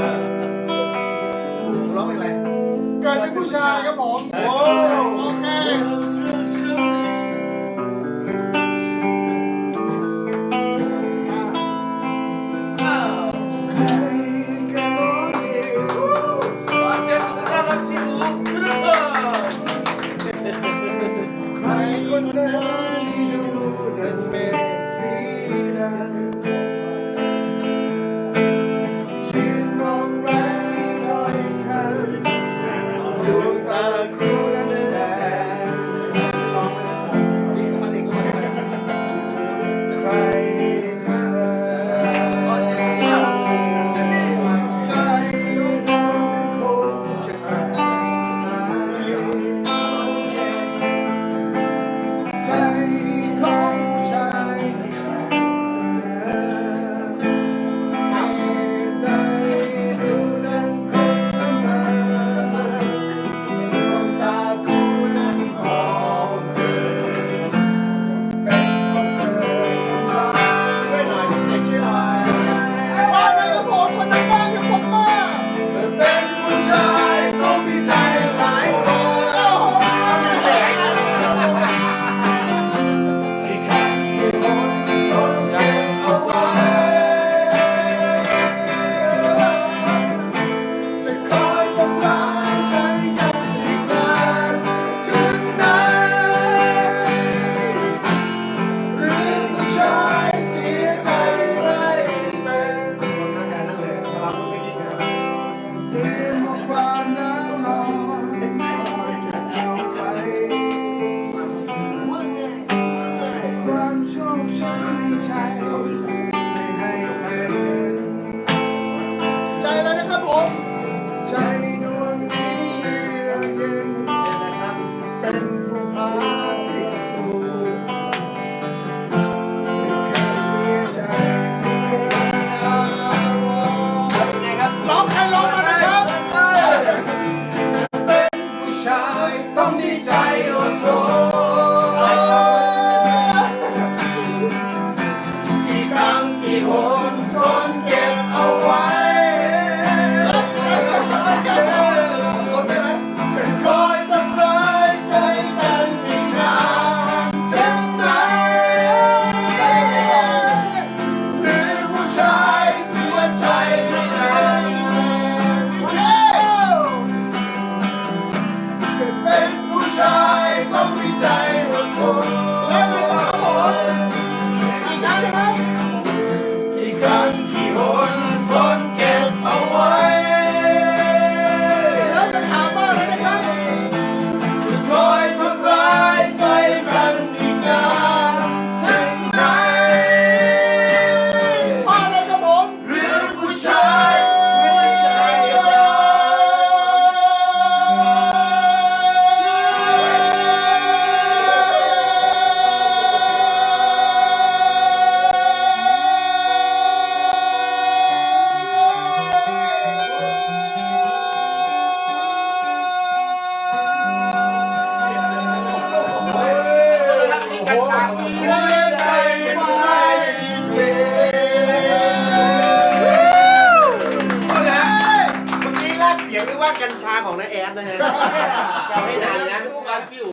ร้องเป็นอะไร เกิดเป็นผู้ชายครับผม โอ้ child. นะแอดนะฮะ ไม่นานนะคู่กันพี่อู